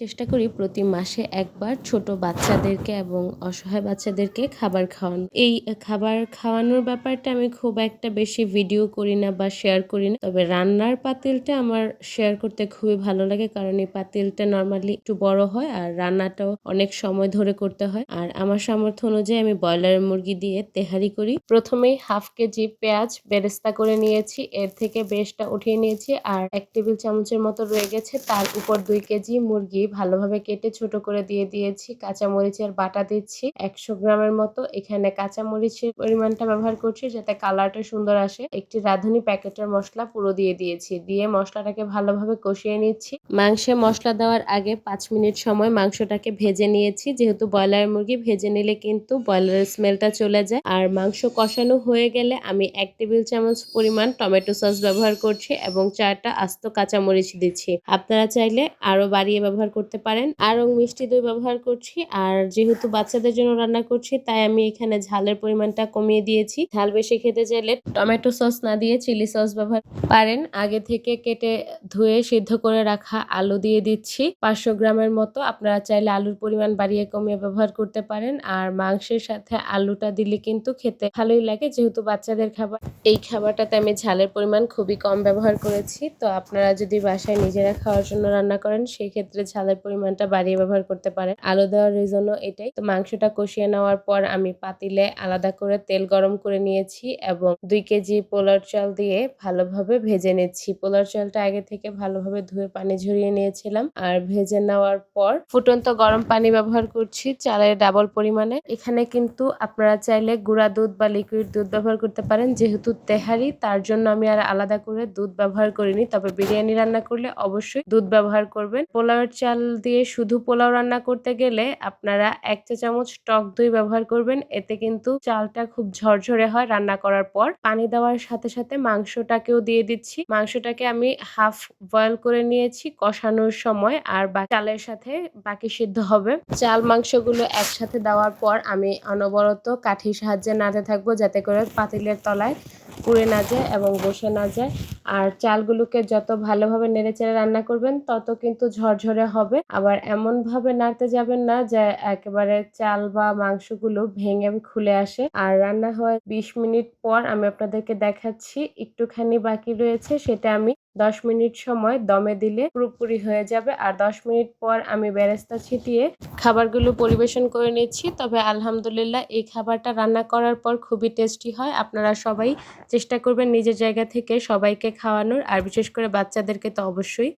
চেষ্টা করি প্রতি মাসে একবার ছোট বাচ্চাদেরকে এবং অসহায় বাচ্চাদেরকে খাবার খাওয়ানো। এই খাবার খাওয়ানোর ব্যাপারটা আমি খুব একটা বেশি ভিডিও করি না বা শেয়ার করি না। তবে রান্নার পাতিলটা আমার শেয়ার করতে খুবই ভালো লাগে কারণ এই পাতিলটা নর্মালি একটু বড় হয় আর রান্নাটাও অনেক সময় ধরে করতে হয়। আর আমার সামর্থ্য অনুযায়ী আমি ব্রয়লার মুরগি দিয়ে তেহারি করি। প্রথমেই হাফ কেজি পেঁয়াজ বেরেস্তা করে নিয়েছি, এর থেকে বেশটা উঠিয়ে নিয়েছি আর এক টেবিল চামচের মতো রয়ে গেছে। তার উপর দুই কেজি মুরগি ভালোভাবে কেটে ছোট করে দিয়ে দিয়েছি। কাঁচামরিচের বাটা দিচ্ছি একশো গ্রামের মতো। এখানে কাঁচামরিচের পরিমাণটা ব্যবহার করছি যাতে কালারটা সুন্দর আসে। একটি রাঁধুনি প্যাকেটের মশলা পুরো দিয়ে দিয়েছি। দিয়ে মশলাটাকে ভালোভাবে কষিয়ে নিচ্ছি। মাংসে মশলা দেওয়ার আগে পাঁচ মিনিট সময় মাংসটাকে ভেজে নিয়েছি। যেহেতু ব্রয়লার মুরগি, ভেজে নিলে কিন্তু ব্রয়লারের স্মেলটা চলে যায়। আর মাংস কষানো হয়ে গেলে আমি এক টেবিল চামচ পরিমাণ টমেটো সস ব্যবহার করছি এবং চারটা আস্ত কাঁচামরিচ দিচ্ছি। আপনারা চাইলে আরও বাড়িয়ে ব্যবহার করতে পারেন। আরও মিষ্টি দই ব্যবহার করছি। আর যেহেতু বাচ্চাদের জন্য রান্না করছি, তাই আমি এখানে ঝালের পরিমাণটা কমিয়ে দিয়েছি। ঝাল বেশি খেতে চাইলে টমেটো সস না দিয়ে চিলি সস ব্যবহার পারেন। আগে থেকে কেটে ধুয়ে সিদ্ধ করে রাখা আলু দিয়ে দিচ্ছি। পাঁচশো গ্রামের মতো। আপনারা চাইলে আলুর পরিমাণ বাড়িয়ে কমিয়ে ব্যবহার করতে পারেন। আর মাংসের সাথে আলুটা দিলে কিন্তু খেতে ভালোই লাগে। যেহেতু বাচ্চাদের খাবার, এই খাবারটাতে আমি ঝালের পরিমাণ খুবই কম ব্যবহার করেছি। তো আপনারা যদি বাসায় নিজেরা খাওয়ার জন্য রান্না করেন সেই ক্ষেত্রে ঝালের পরিমাণটা বাড়িয়ে ব্যবহার করতে পারেন। আলু দেওয়ার রিজনও এটাই। তো মাংসটা কষিয়ে নেওয়ার পর আমি পাতিলে আলাদা করে তেল গরম করে নিয়েছি এবং দুই কেজি পোলার চাল দিয়ে ভালোভাবে ভেজে নিচ্ছি। পোলার চালটা আগে থেকে ভালোভাবে ধুয়ে পানি ঝরিয়ে নিয়েছিলাম আর ভেজে নেওয়ার পর ফুটন্ত গরম পানি ব্যবহার করছি চালের ডাবল পরিমাণে। এখানে কিন্তু আপনারা চাইলে গুঁড়া দুধ বা লিকুইড দুধ ব্যবহার করতে পারেন। যেহেতু তেহারি, তার জন্য আমি আর আলাদা করে দুধ ব্যবহার করিনি। তবে বিরিয়ানি রান্না করলে অবশ্যই দুধ ব্যবহার করবেন। পোলাওয়ের চাল দিয়ে শুধু পোলাও রান্না করতে গেলে আপনারা এক চা চামচ টক দই ব্যবহার করবেন। এতে কিন্তু চালটা খুব ঝরঝরে হয় রান্না করার পর। পানি দেওয়ার সাথে সাথে মাংসটাকেও দিয়ে দিচ্ছি। মাংসটাকে আমি হাফ বয়েল করে নিয়েছি কষানোর সময় আর চালের সাথে বাকি সিদ্ধ হবে। চাল মাংসগুলো একসাথে দেওয়ার পর আমি অনবরত কাঠির সাহায্যে নাড়তে থাকব যাতে করে পাতিলের তলায় পুড়ে না যায় এবং বসে না যায়। আর চালগুলোকে যত ভালোভাবে নেড়েচেড়ে রান্না করবেন, তত কিন্তু ঝরঝরে হবে। আবার এমনভাবে নাড়তে যাবেন না যে একেবারে চাল বা মাংসগুলো ভেঙে খুলে আসে। আর রান্না হয় বিশ মিনিট পর আমি আপনাদেরকে দেখাচ্ছি, একটুখানি বাকি রয়েছে, সেটা আমি দশ মিনিট সময় দমে দিলে পুরোপুরি হয়ে যাবে। আর দশ মিনিট পর আমি বেরেস্তা ছিটিয়ে খাবারগুলো পরিবেশন করে নিচ্ছি। তবে আলহামদুলিল্লাহ এই খাবারটা রান্না করার পর খুবই টেস্টি হয়। আপনারা সবাই চেষ্টা করবেন নিজের জায়গা থেকে সবাইকে খাওয়ানোর। আর বিশেষ করে বাচ্চাদেরকে তো অবশ্যই